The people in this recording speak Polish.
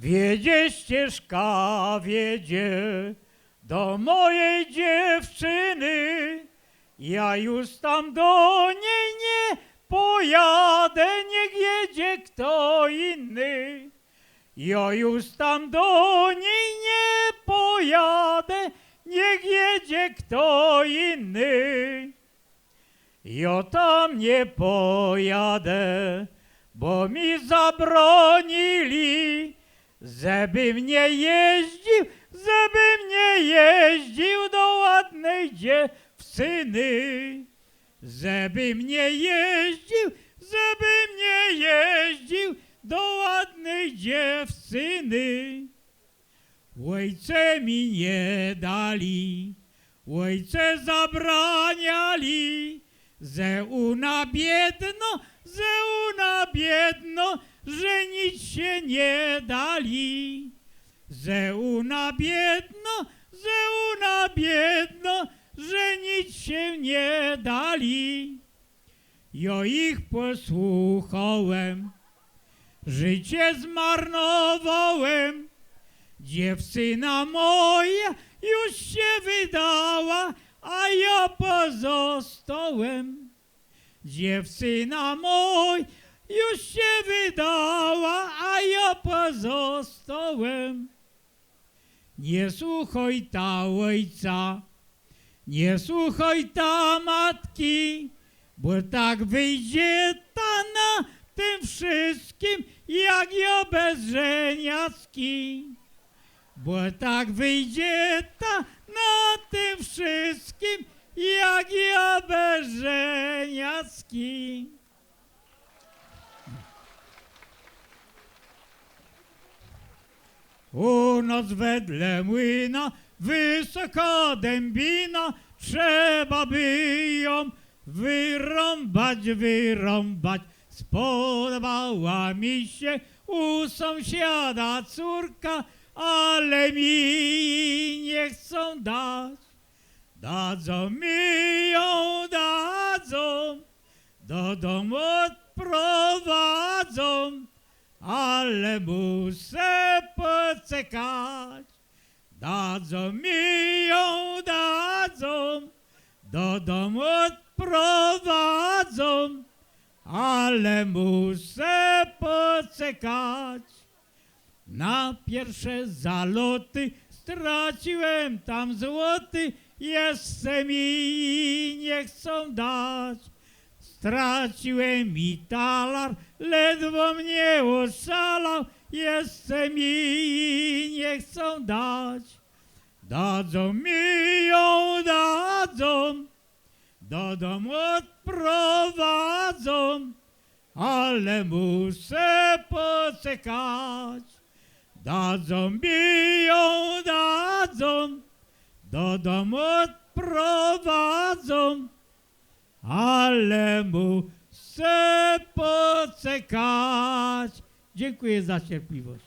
Wiedzie ścieżka, wiedzie do mojej dziewczyny. Ja już tam do niej nie pojadę, niech jedzie kto inny. Ja już tam do niej nie pojadę, niech jedzie kto inny. Ja tam nie pojadę, bo mi zabronili, żebym nie jeździł, żebym nie jeździł do ładnej dziewczyny. Żebym nie jeździł, żebym nie jeździł do ładnej dziewczyny. Ojcze mi nie dali, ojcze zabraniali, że una biedno, że una biedno, że nic się nie dali. Że una biedno, że una biedno, że nic się nie dali. Ja ich posłuchałem, życie zmarnowałem. Dziewczyna moja już się wydała, a ja pozostałem. Dziewczyna moja już się wydała, a ja pozostałem. Nie słuchaj ta ojca, nie słuchaj ta matki, bo tak wyjdzie ta na tym wszystkim, jak ja bez żeniacki. Bo tak wyjdzie ta na tym wszystkim, jak ja bez żeniacki. U nas wedle młyna wysoka dębina, trzeba by ją wyrąbać, wyrąbać. Spodobała mi się u sąsiada córka, ale mi nie chcą dać. Dadzą mi ją, dadzą, do domu odprowadzą, ale muszę poczekać. Dadzą mi ją, dadzą, do domu odprowadzą, ale muszę poczekać. Na pierwsze zaloty straciłem tam złoty, jeszcze mi nie chcą dać. Straciłem mi talar, ledwo mnie oszalał, jeszcze mi nie chcą dać. Dadzą mi ją, dadzą, do domu odprowadzą, ale muszę poczekać. Dadzą mi ją, dadzą, do domu odprowadzą, ale muszę poczekać. Dziękuję za cierpliwość.